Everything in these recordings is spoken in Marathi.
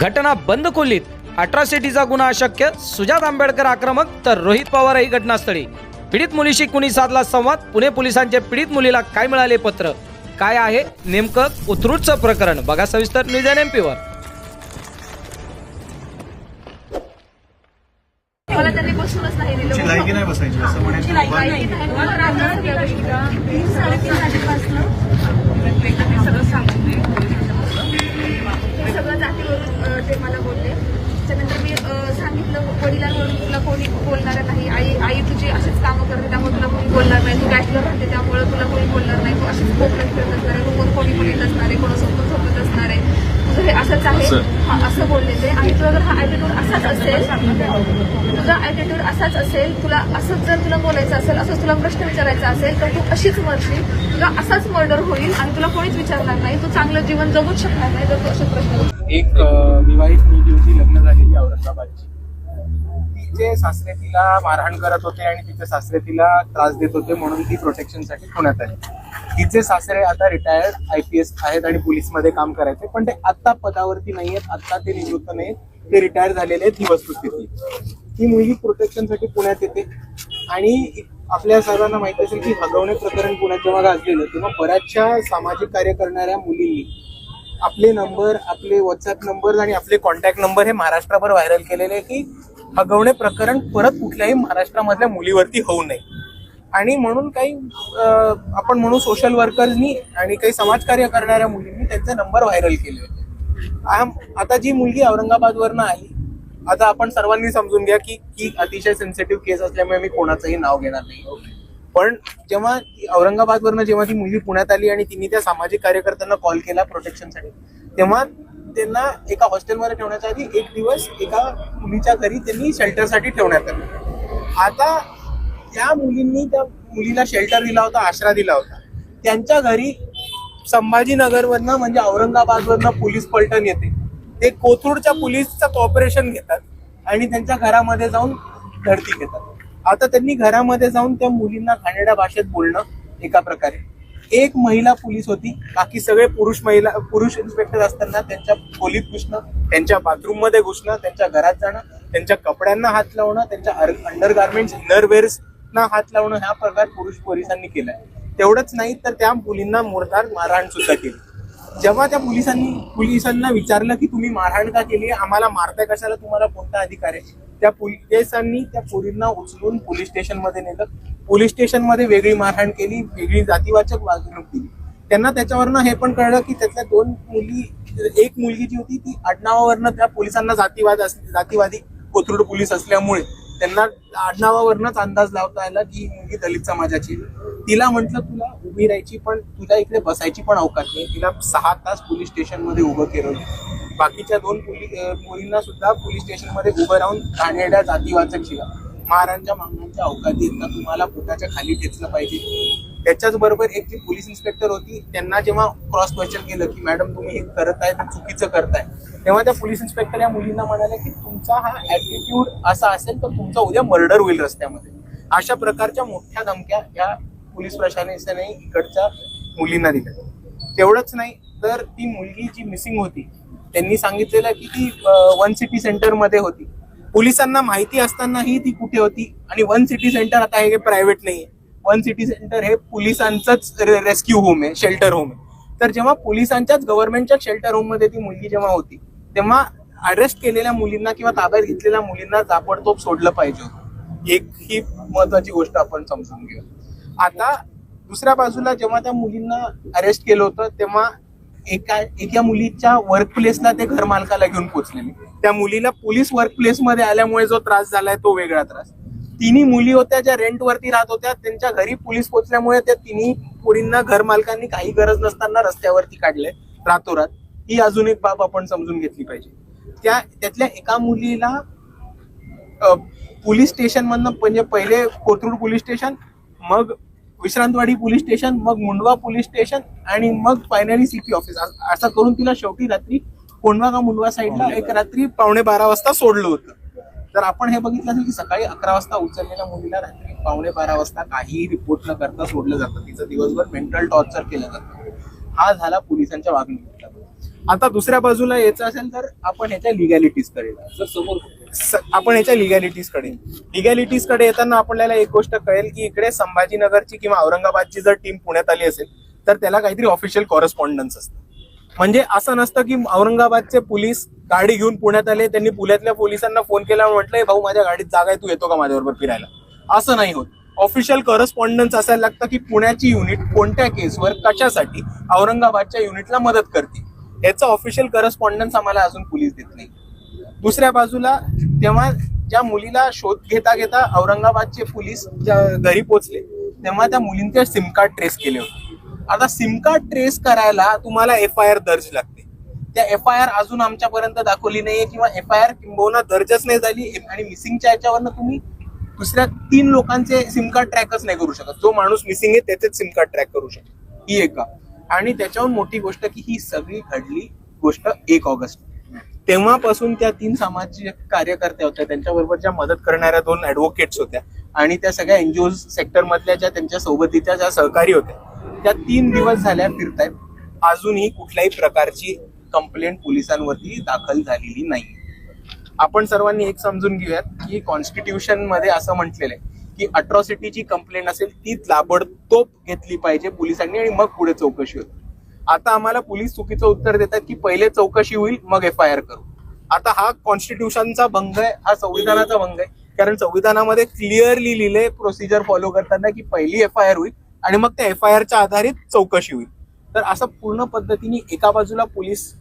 घटना बंद खोलीत अट्रॉसिटीचा गुन्हा अशक्य. सुजात आंबेडकर आक्रमक तर रोहित पवारही घटनास्थळी. पीडित मुलीशी कुणी साधला संवाद? पुणे पोलिसांचे पीडित मुलीला काय मिळाले पत्र? काय आहे नेमकं उतरूटचं प्रकरण? बघा सविस्तर न्यूज एन एम पीवर मला त्यांनी बसूनच नाही दिलं. तुमची लायकी नाही बसायची असं म्हणायचं. मला तीन साडेतीन सगळं सगळं ते मला बोलले. त्याच्यानंतर मी सांगितलं वडिलांवरून तुला कोणी बोलणार नाही आई आई तुझी असेच कामं करते त्यामुळे तुला कोणी बोलणार नाही तू बॅचलर राहते त्यामुळे तुला कोणी बोलणार नाही तू असेच कोकणात फिरत असणार आहे रूमवर कोणी कोणी येत असणार आहे कोणासोबत झोपत असणार आहे तुझं हे असंच आहे. हा, असं बोलले ते आणि तुला जर हा ॲटिट्यूड असाच असेल तुझा ॲटिट्यूड असाच असेल तुला असंच जर तुला बोलायचं असेल असंच तुला प्रश्न विचारायचा असेल तर तू अशीच मरशील. तुला असाच मर्डर होईल आणि तुला कोणीच विचारणार नाही. तू चांगलं जीवन जगूच शकणार नाही जर तू असे प्रश्न एक अ, विवाहित मुलगी होती लग्न झालेली औरंगाबादची. तिचे सासरे तिला मारहाण करत होते आणि तिचे सासरे तिला त्रास देत होते म्हणून ती प्रोटेक्शनसाठी पुण्यात आली. तिचे सासरे आता रिटायर्ड आय पी एस आहेत आणि पोलीसमध्ये काम करायचे पण ते आत्ता पदावरती नाही आहेत आत्ता ते निवृत्त नाहीत ते रिटायर झालेले आहेत ही वस्तुस्थिती. ही मुलगी प्रोटेक्शनसाठी पुण्यात येते आणि आपल्या सर्वांना माहिती असेल की हगवणे प्रकरण पुण्यात जेव्हा गाजलेलं तेव्हा बऱ्याचशा सामाजिक कार्य करणाऱ्या मुलींनी आपले नंबर आपले व्हॉट्सअप नंबर आणि आपले कॉन्टॅक्ट नंबर हे महाराष्ट्रभर व्हायरल केलेले की हगवणे प्रकरण परत कुठल्याही महाराष्ट्रामधल्या मुलीवरती होऊ नये. आणि म्हणून काही आपण म्हणू सोशल वर्कर्सनी आणि काही समाजकार्य करणाऱ्या मुलींनी त्यांचे नंबर व्हायरल केले होते. आता जी मुलगी औरंगाबादवरनं आली आता आपण सर्वांनी समजून घ्या की की अतिशय सेन्सिटिव्ह केस असल्यामुळे मी कोणाचंही नाव घेणार नाही. पण जेव्हा ती औरंगाबादवरनं जेव्हा ती मुलगी पुण्यात आली आणि तिने त्या सामाजिक कार्यकर्त्यांना कॉल केला प्रोटेक्शनसाठी तेव्हा त्यांना एका हॉस्टेलमध्ये ठेवण्याच्या आधी एक दिवस एका मुलीच्या घरी त्यांनी शेल्टरसाठी ठेवण्यात आलं. आता त्या मुलींनी त्या मुलीला शेल्टर दिला होता आसरा दिला होता. त्यांच्या घरी संभाजीनगरवरनं म्हणजे औरंगाबादवरनं पोलीस पलटण येते. ते कोथरूडच्या पोलीसचं कॉपरेशन घेतात आणि त्यांच्या घरामध्ये जाऊन धडती घेतात. आता त्यांनी घरामध्ये जाऊन त्या मुलींना कानडा भाषेत बोलणं एका प्रकारे. एक महिला पोलीस होती बाकी सगळे पुरुष महिला पुरुष इन्स्पेक्टर असताना त्यांच्या खोलीत घुसणं त्यांच्या बाथरूममध्ये घुसणं त्यांच्या घरात जाणं त्यांच्या कपड्यांना हात लावणं त्यांच्या अंडर गार्मेंट्स इनरवेअर्स ना हात लावणं हा प्रकार पुरुष पोलिसांनी केलाय. तेवढंच नाही तर त्या मुलींना मोरदार मारहाण सुद्धा केली. जेव्हा त्या पोलिसांनी पोलिसांना विचारलं की तुम्ही मारहाण का केली? आम्हाला मारताय कशाला? तुम्हाला कोणता अधिकार आहे? त्या पोलिसांनी त्या पोरींना उचलून पोलीस स्टेशनमध्ये नेलं. पोलीस स्टेशनमध्ये वेगळी मारहाण केली वेगळी जातीवाचक वागणूक दिली त्यांना त्याच्यावरनं हे पण कळलं की त्यातल्या दोन मुली एक मुलगी जी होती ती आडनावावरनं त्या पोलिसांना जातीवाद जातीवादी कोथरूड पोलीस असल्यामुळे त्यांना आडनावावरनच अंदाज लावता आला की मुलगी दलित समाजाची तिला म्हटलं तुला उभी राहायची पण तुझ्या इकडे बसायची पण अवकाश नाही. तिला सहा तास पोलीस स्टेशनमध्ये उभं केलं. बाकीच्या दोन पोलीस मुलींना सुद्धा पोलीस स्टेशनमध्ये उभं राहून कानेड्या जातीवाचक शिवा महाराजांच्या मागण्यांच्या अवकाश आहेत तुम्हाला पोटाच्या खाली ठेचलं पाहिजे. त्याच्याच बरोबर एक जी पोलीस इन्स्पेक्टर होती त्यांना जेव्हा क्रॉस क्वेश्चन केलं की मॅडम तुम्ही हे करत आहे तर चुकीचं करताय. तेव्हा त्या पोलीस इन्स्पेक्टर या मुलींना म्हणाल्या की तुमचा हा ऍटिट्यूड असा असेल तर तुमचा उद्या मर्डर होईल रस्त्यामध्ये. अशा प्रकारच्या मोठ्या धमक्या या पोलीस प्रशासनाने इकडच्या मुलींना दिल्या. तेवढंच नाही तर ती मुलगी जी मिसिंग होती त्यांनी सांगितलेलं की ती वन सिटी सेंटरमध्ये होती. पोलिसांना माहिती असतानाही ती कुठे होती आणि वन सिटी सेंटर आता हे प्रायव्हेट नाहीये. वन सिटी सेंटर हे पोलिसांचंच रेस्क्यू होम आहे शेल्टर होम आहे. तर जेव्हा पोलिसांच्याच गव्हर्नमेंटच्या शेल्टर होममध्ये ती मुलगी जेव्हा होती तेव्हा अरेस्ट केलेल्या मुलींना किंवा ताब्यात घेतलेल्या मुलींना ताबडतोब सोडलं पाहिजे होतं. एक ही महत्वाची गोष्ट आपण समजून घेऊ आता दुसऱ्या बाजूला जेव्हा त्या मुलींना अरेस्ट केलं होतं तेव्हा एका एका मुलीच्या वर्क प्लेसला ते घर मालकाला घेऊन पोहोचलेले. त्या मुलीला पोलीस वर्क प्लेस मध्ये आल्यामुळे जो त्रास झालाय तो वेगळा त्रास. तिन्ही मुली होत्या ज्या रेंट वरती राहत होत्या त्यांच्या घरी पोलीस पोहोचल्यामुळे त्या तिन्ही मुलींना घर मालकांनी काही गरज नसताना रस्त्यावरती काढले रातोरात. ही अजून एक बाब आपण समजून घेतली पाहिजे. त्या त्यातल्या एका मुलीला पोलीस स्टेशन मधनं म्हणजे पहिले कोथरूड पोलीस स्टेशन मग विश्रांतवाडी पोलीस स्टेशन मग मुंडवा पोलीस स्टेशन आणि मग फायनली सीपी ऑफिस अस- असं करून तिला शेवटी रात्री कोंडवा का मुंडवा साईडला एक रात्री पावणे बारा वाजता सोडलं होतं. तर आपण हे बघितलं असेल की सकाळी अकरा वाजता उचललेल्या मुलीला रात्री पावणे बारा वाजता काहीही रिपोर्ट न करता सोडलं जातं. तिचं दिवसभर मेंटल टॉर्चर केलं जातं. हा झाला पोलिसांच्या वागणुकीचा. आता दुसऱ्या बाजूला यायचं असेल तर आपण ह्याच्या लिगॅलिटीजकडे जाऊ. स- आपण ह्याच्या लिगॅलिटीजकडे लिगॅलिटीजकडे येताना आपल्याला एक गोष्ट कळेल की इकडे संभाजीनगरची किंवा औरंगाबादची जर टीम पुण्यात आली असेल तर त्याला काहीतरी ऑफिशियल कॉरेस्पॉन्डन्स असतं. म्हणजे असं नसतं की औरंगाबादचे पोलीस गाडी घेऊन पुण्यात आले त्यांनी पुण्यातल्या पोलिसांना फोन केला म्हटलंय भाऊ माझ्या गाडीत जागा आहे तू येतो का माझ्याबरोबर फिरायला? असं नाही होत. ऑफिशियल करस्पॉन्डन्स असायला लागतं की पुण्याची युनिट कोणत्या केसवर कशासाठी औरंगाबादच्या युनिटला मदत करते. याचं ऑफिशियल करस्पॉन्डन्स आम्हाला अजून पोलीस देत नाही. दुसऱ्या बाजूला तेव्हा ज्या मुलीला शोध घेता घेता औरंगाबादचे पोलीस घरी पोहोचले तेव्हा त्या मुलींचे सिम कार्ड ट्रेस केले होते. आता सिम कार्ड ट्रेस करायला तुम्हाला एफ आय आर दर्ज लागते. त्या एफ आय आर अजून आमच्यापर्यंत दाखवली नाहीये किंवा एफ आय आर किंबहुना दर्जच नाही झाली. आणि मिसिंगच्या याच्यावरनं तुम्ही दुसऱ्या तीन लोकांचे सिम कार्ड ट्रॅकच नाही करू शकत. जो माणूस मिसिंग आहे त्याचेच सिम कार्ड ट्रॅक करू शकतो. ही एक. आणि त्याच्याहून मोठी गोष्ट की ही सगळी घडली गोष्ट एक ऑगस्ट. तेव्हापासून त्या तीन सामाजिक कार्यकर्त्या होत्या. त्यांच्याबरोबर ज्या मदत करणाऱ्या दोन ऍडव्होकेट्स होत्या. आणि त्या सगळ्या एनजीओ सेक्टर सेक्टरमधल्या ज्या त्यांच्या सोबतीच्या ज्या सहकारी होत्या त्या तीन दिवस झाल्या फिरतायत. अजूनही कुठल्याही प्रकारची कंप्लेंट पोलिसांवरती दाखल झालेली नाही. आपण सर्वांनी एक समजून घेऊयात की कॉन्स्टिट्यूशनमध्ये असं म्हटलेलं आहे की अट्रॉसिटीची कंप्लेंट असेल ती ताबडतोब घेतली पाहिजे पोलिसांनी आणि मग पुढे चौकशी होईल. आता आम्हाला पोलीस चुकीचं उत्तर देतात की पहिले चौकशी होईल मग एफ आय आर करू. आता हा कॉन्स्टिट्यूशनचा भंग आहे हा संविधानाचा भंग आहे. कारण संविधानामध्ये क्लिअरली लिहिले प्रोसिजर फॉलो करताना की पहिली एफ आय आर होईल आणि मग त्या एफ आय आरच्या आधारित चौकशी होईल. तर असं पूर्ण पद्धतीने एका बाजूला पोलीस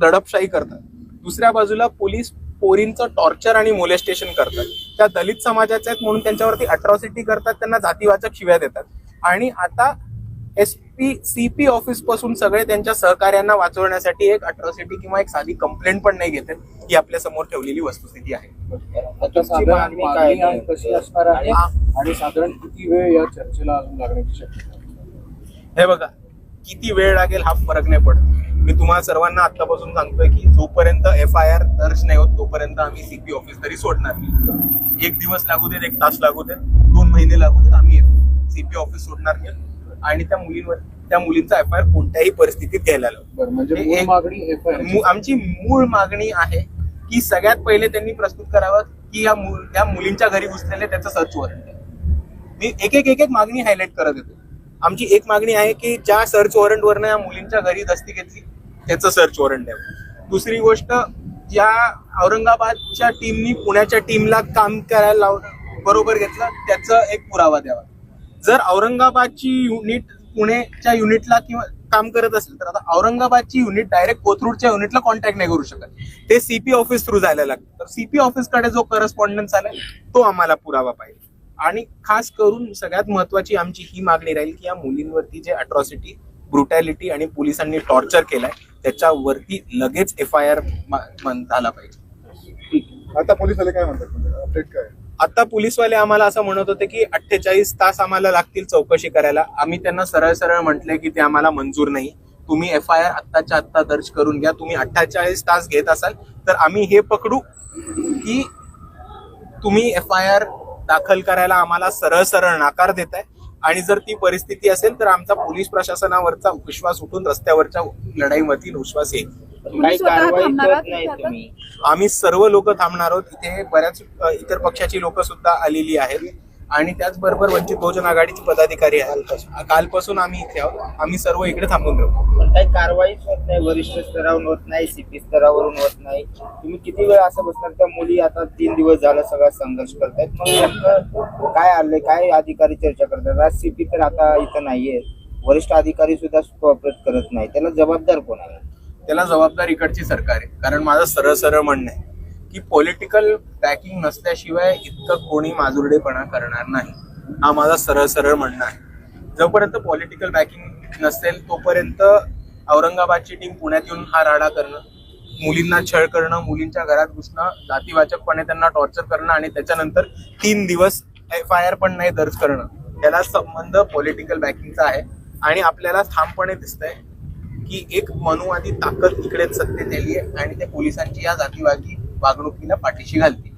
दडपशाही करतात दुसऱ्या बाजूला पोलीस पोरींचं टॉर्चर आणि मोलेस्टेशन करतात. त्या दलित समाजाच्या आहेत म्हणून त्यांच्यावरती अट्रॉसिटी करतात त्यांना जातीवाचक शिव्या देतात. आणि आता एस पी सी पी ऑफिसपासून सगळे त्यांच्या सहकार्यांना वाचवण्यासाठी एक अट्रॉसिटी किंवा एक साधी कंप्लेंट पण नाही घेतात ही आपल्यासमोर ठेवलेली वस्तुस्थिती आहे. कशी असणार आणि साधारण किती वेळ या चर्चेला अजून लागण्याची शक्यता? हे बघा किती वेळ लागेल हा फरक नाही पडत. मी तुम्हाला सर्वांना आतापासून सांगतोय की जोपर्यंत एफ आय आर दर्ज नाही होत तोपर्यंत आम्ही सीपी ऑफिस तरी सोडणार नाही. एक दिवस लागू देत एक तास लागू देत दोन महिने लागू देत आम्ही सीपी ऑफिस सोडणार नाही. आणि त्या मुलींवर त्या मुलींचा एफ आय आर कोणत्याही परिस्थितीत घ्यायला म्हणजे आमची मूळ मागणी आहे की सगळ्यात पहिले त्यांनी प्रस्तुत करावं की या मु- या मुलींच्या घरी घुसलेले त्याचं सर्च वॉरंट मी एक एक एक एक मागणी हायलाईट करत येतो. आमची एक मागणी आहे की ज्या सर्च वॉरंट वरनं या मुलींच्या घरी दस्ती घेतली त्याचं सर्च वॉरंट द्यावं दुसरी गोष्ट ज्या औरंगाबादच्या टीमनी पुण्याच्या टीमला काम करायला लावलं बरोबर घेतलं त्याचं एक पुरावा द्यावा. जर औरंगाबादची युनिट पुणेच्या युनिटला किंवा काम करत असेल तर आता औरंगाबादची युनिट डायरेक्ट कोथरूडच्या युनिटला कॉन्टॅक्ट नाही करू शकत. ते सीपी ऑफिस थ्रू जायला लागतं. तर सीपी ऑफिसकडे जो करस्पॉन्डन्स आलाय तो आम्हाला पुरावा पाहिजे. आणि खास करून सगळ्यात महत्वाची आमची ही मागणी राहील की या मुलींवरती जे अट्रॉसिटी ब्रुटॅलिटी आणि पोलिसांनी टॉर्चर केलाय त्याच्यावरती लगेच एफ आय आर झाला पाहिजे. आता पोलीस आले काय म्हणतात? अपडेट काय? आता पोलीसवाले आम्हाला असं म्हणत होते की अठ्ठेचाळीस तास आम्हाला लागतील चौकशी करायला. आम्ही त्यांना सरळ सरळ म्हटले की ते आम्हाला मंजूर नाही. तुम्ही एफ आय आर आत्ताच्या आत्ता दर्ज करून घ्या. तुम्ही अठ्ठेचाळीस तास घेत असाल तर आम्ही हे पकडू की तुम्ही एफ आय आर दाखल करायला आम्हाला सरळ सरळ नाकार देताय. आणि जर ती परिस्थिती असेल तर आमचा पोलीस प्रशासनावरचा विश्वास उठून रस्त्यावरच्या लढाईमधील विश्वास येईल. तुम्ही स्वतः थांबणार आहात तिथे आता? आम्ही सर्व लोक थांबणार आहोत. इथे बऱ्याच इतर पक्षाची लोक सुद्धा आलेली आहेत. आणि त्याचबरोबर वंचित बहुजन आघाडीचे पदाधिकारी आहेत. कालपासून. आम्ही इथे आहोत. आम्ही सर्व इकडे थांबून राहू. काही कारवाईच होत नाही. वरिष्ठ स्तरावरून होत नाही सीपी स्तरावरून होत नाही. तुम्ही किती वेळ असं बसणार? त्या मुली आता तीन दिवस झाला सगळा संघर्ष करतायत. मग काय आलंय? काय अधिकारी चर्चा करतात? आज सीपी तर आता इथं नाहीये. वरिष्ठ अधिकारी सुद्धा कॉपरेट करत नाही. त्याला जबाबदार कोण आहे? त्याला जबाबदार इकडची सरकार आहे. कारण माझं सरळ सरळ म्हणणं आहे की पॉलिटिकल बॅकिंग नसल्याशिवाय इतकं कोणी माजुरडेपणा करणार नाही. हा माझा सरळ सरळ म्हणणं आहे. जोपर्यंत पॉलिटिकल बॅकिंग नसेल तोपर्यंत औरंगाबादची टीम पुण्यात येऊन हा राडा करणं मुलींना छळ करणं मुलींच्या घरात घुसणं जातीवाचकपणे त्यांना टॉर्चर करणं आणि त्याच्यानंतर तीन दिवस एफ आय आर पण नाही दर्ज करणं त्याला संबंध पॉलिटिकल बॅकिंगचा आहे. आणि आपल्याला ठामपणे दिसतंय की एक मनुवादी ताकद इकडे सत्तेत आली आहे आणि त्या पोलिसांची या जातीवादी वागणुकीला पाठीशी घालते